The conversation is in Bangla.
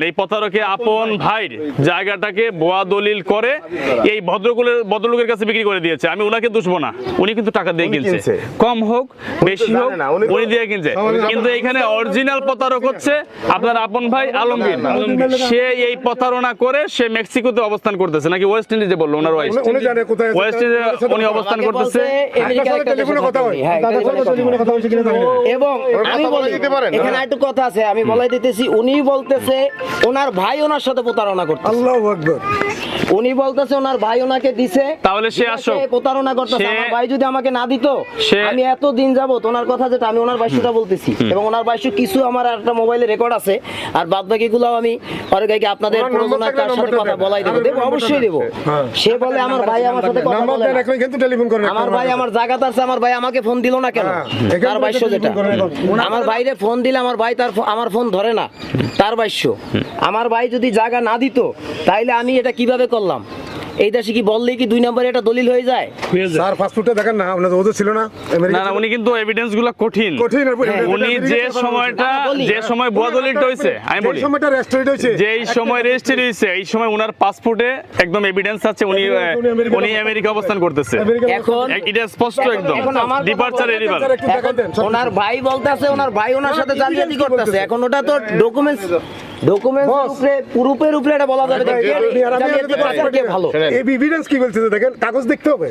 এই প্রতারকে আপন ভাইর জায়গাটাকে বোয়া দলিল করে এই ভদ্রকুলের ভদ্রলোকের কাছে বিক্রি করে দিয়েছে। আমি ওনাকে দুষবো না। উনি কিন্তু টাকা দিয়ে কিনছে। কম হোক বেশি হোক উনি দিয়ে কিনছে। কিন্তু এখানে অরিজিনাল প্রতারক হচ্ছে আপনার আপন ভাই আলমগীর। সে এই প্রতারণা করে সে মেক্সিকোতে অবস্থান করতেছে। নাকি ওয়েস্ট ইন্ডিজে বলল ওনার ওয়াইফ উনি- উনি জানে কোথায় ওয়েস্ট ইন্ডিজে উনি অবস্থান করতেছে। হয় হ্যাঁ, টেলিফোনে কথা। কথা হয়েছে কিনা জানি না। এবং আমি কথা বলে দিতে পারেন? এখানে একটু কথা আছে আমি বলাই দিতেছি উনি বলতেছে ওনার ভাই ওনার সাথে প্রতারণা করতে আল্লাহ আকবার। উনি বলতেছে ওনার ভাই ওনাকে দিছে। তাহলে সে আসুক। প্রতারণা করতেছে। আমার ভাই যদি আমাকে না দিত সে- আমি এত দিন যাবত ওনার কথা যেটা আমি ওনার বাইশটা বলতেছি। এবং ওনার বাইশ কিছু আমার একটা মোবাইলে রেকর্ড আছে। আর বাদ বাকি গুলো আমি পরে গাইকে আপনাদের ওনার নম্বর প্রয়োজন থাকলে তার সাথে কথা বলাই দেবো। দেবো অবশ্যই দেবো। হ্যাঁ। সে বলে আমার ভাই আমার সাথে কথা নাম্বার বলে দেন এখন কিন্তু টেলিফোন করেন আমার ভাই আমার জায়গাতে আছে আমার ভাই আমাকে ফোন দিল না কেন? হ্যাঁ, তার বাইশ যেটা। আমার ভাইরে ফোন দিলে আমার ভাই তার আমার ফোন ধরে না। তার বাইশ আমার ভাই যদি জায়গা না দিত তাইলে আমি এটা কীভাবে করলাম? এই দেশে কি বললেই কি দুই নম্বরে এটা দলিল হয়ে যায়? স্যার ফাস্টফুডটা দেখেন না আপনাদের ওদের ছিল না না না উনি কিন্তু এভিডেন্সগুলো কঠিন। হ্যাঁ, উনি আমেরিকা যে সময়টা যে সময় বুয়া দলিলটা হয়েছে আমি বলি। সময়টা রেস্টুরেন্ট হয়েছে যে এই সময় রেজিস্ট্রি হয়েছে এই সময় উনার পাসপোর্টে একদম এভিডেন্স আছে উনি উনি আমেরিকা অবস্থান করতেছে। এখন এটা স্পষ্ট একদম। ডিপার্চার এরিভাল ওনার ভাই বলতেছে ওনার ভাই ওনার সাথে জালিয়াতি করতেছে। এখন ওটা তো ডকুমেন্টস ডকুমেন্টস Boss। উপরে পুরুপের উপরে এটা বলা যাবে ভালো। এই এভিডেন্স কি বলছে দেখেন? কাগজ দেখতে হবে।